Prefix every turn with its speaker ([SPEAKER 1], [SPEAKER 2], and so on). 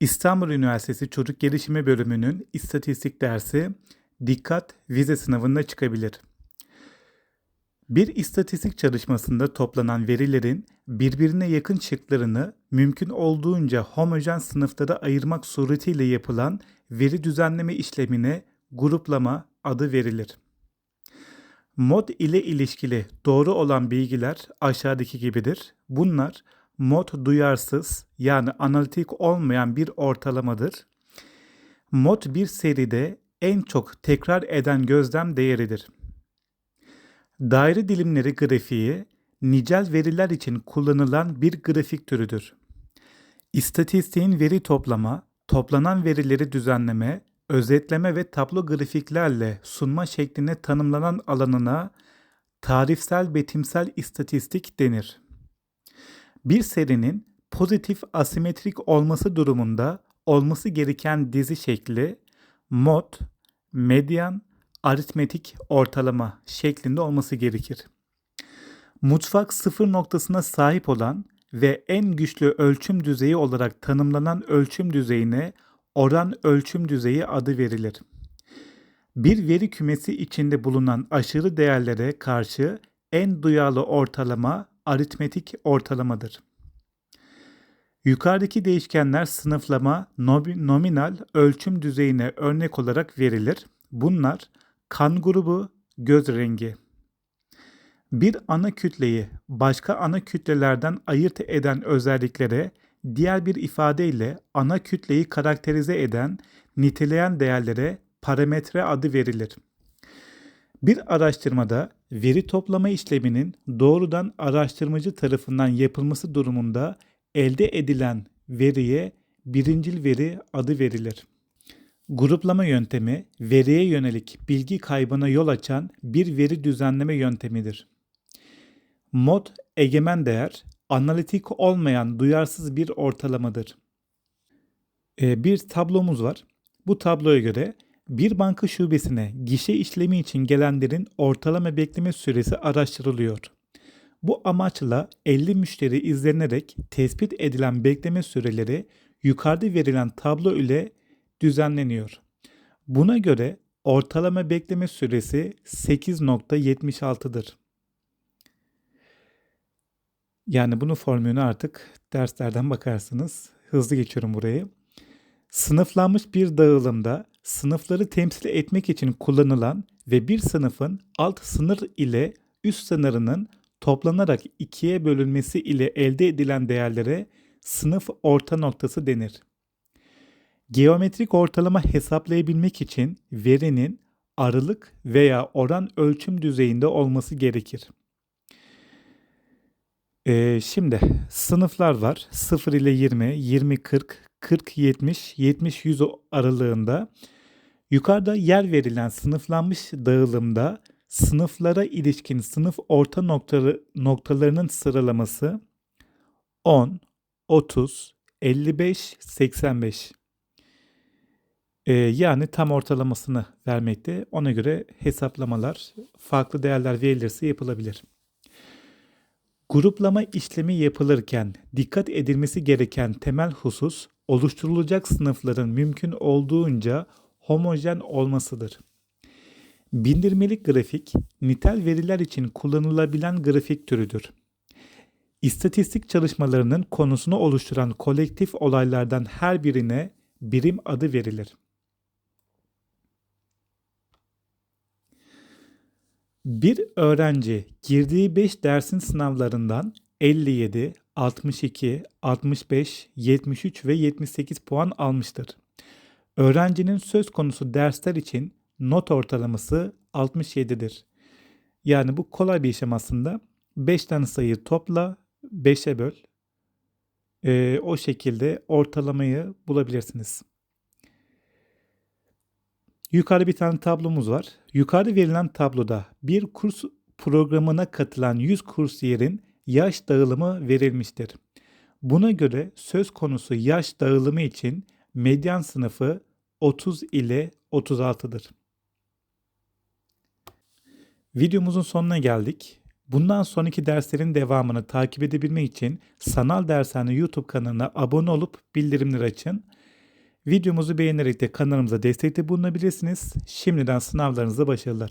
[SPEAKER 1] İstanbul Üniversitesi Çocuk Gelişimi Bölümünün istatistik dersi dikkat vize sınavında çıkabilir. Bir istatistik çalışmasında toplanan verilerin birbirine yakın şıklarını mümkün olduğunca homojen sınıflara ayırmak suretiyle yapılan veri düzenleme işlemine gruplama adı verilir. Mod ile ilişkili doğru olan bilgiler aşağıdaki gibidir. Bunlar mod duyarsız yani analitik olmayan bir ortalamadır. Mod bir seride en çok tekrar eden gözlem değeridir. Daire dilimleri grafiği nicel veriler için kullanılan bir grafik türüdür. İstatistiğin veri toplama, toplanan verileri düzenleme, özetleme ve tablo grafiklerle sunma şekline tanımlanan alanına tarifsel betimsel istatistik denir. Bir serinin pozitif asimetrik olması durumunda olması gereken dizi şekli mod, medyan, aritmetik ortalama şeklinde olması gerekir. Mutfak sıfır noktasına sahip olan ve en güçlü ölçüm düzeyi olarak tanımlanan ölçüm düzeyine oran ölçüm düzeyi adı verilir. Bir veri kümesi içinde bulunan aşırı değerlere karşı en duyarlı ortalama aritmetik ortalamadır. Yukarıdaki değişkenler sınıflama nominal ölçüm düzeyine örnek olarak verilir. Bunlar kan grubu, göz rengi. Bir ana kütleyi başka ana kütlelerden ayırt eden özelliklere diğer bir ifadeyle ana kütleyi karakterize eden, niteleyen değerlere parametre adı verilir. Bir araştırmada veri toplama işleminin doğrudan araştırmacı tarafından yapılması durumunda elde edilen veriye birincil veri adı verilir. Gruplama yöntemi veriye yönelik bilgi kaybına yol açan bir veri düzenleme yöntemidir. Mod egemen değer analitik olmayan duyarsız bir ortalamadır. Ee, bir tablomuz var. Bu tabloya göre bir banka şubesine gişe işlemi için gelenlerin ortalama bekleme süresi araştırılıyor. Bu amaçla 50 müşteri izlenerek tespit edilen bekleme süreleri yukarıda verilen tablo ile düzenleniyor. Buna göre ortalama bekleme süresi 8.76'dır. Yani bunu formülünü artık derslerden bakarsınız. Hızlı geçiyorum burayı. Sınıflanmış bir dağılımda sınıfları temsil etmek için kullanılan ve bir sınıfın alt sınır ile üst sınırının toplanarak ikiye bölünmesi ile elde edilen değerlere sınıf orta noktası denir. Geometrik ortalama hesaplayabilmek için verinin aralık veya oran ölçüm düzeyinde olması gerekir. Ee, şimdi sınıflar var. 0 ile 20, 20-40, 40-70, 70-100 aralığında. Yukarıda yer verilen sınıflanmış dağılımda sınıflara ilişkin sınıf orta noktaları, noktalarının sıralaması 10, 30, 55, 85. Ee, yani tam ortalamasını vermekte. Ona göre hesaplamalar farklı değerler verilirse yapılabilir. Gruplama işlemi yapılırken dikkat edilmesi gereken temel husus oluşturulacak sınıfların mümkün olduğunca homojen olmasıdır. Bindirmelik grafik, nitel veriler için kullanılabilen grafik türüdür. İstatistik çalışmalarının konusunu oluşturan kolektif olaylardan her birine birim adı verilir. Bir öğrenci girdiği 5 dersin sınavlarından 57, 62, 65, 73 ve 78 puan almıştır. Öğrencinin söz konusu dersler için not ortalaması 67'dir. Yani bu kolay bir işlem aslında. 5 tane sayıyı topla, 5'e böl. Ee, o şekilde ortalamayı bulabilirsiniz. Yukarıda bir tane tablomuz var. Yukarıda verilen tabloda bir kurs programına katılan 100 kursiyerin yaş dağılımı verilmiştir. Buna göre söz konusu yaş dağılımı için medyan sınıfı 30 ile 36'dır. Videomuzun sonuna geldik. Bundan sonraki derslerin devamını takip edebilmek için Sanal Dershane YouTube kanalına abone olup bildirimleri açın. Videomuzu beğenerek de kanalımıza destekte bulunabilirsiniz. Şimdiden sınavlarınızda başarılar.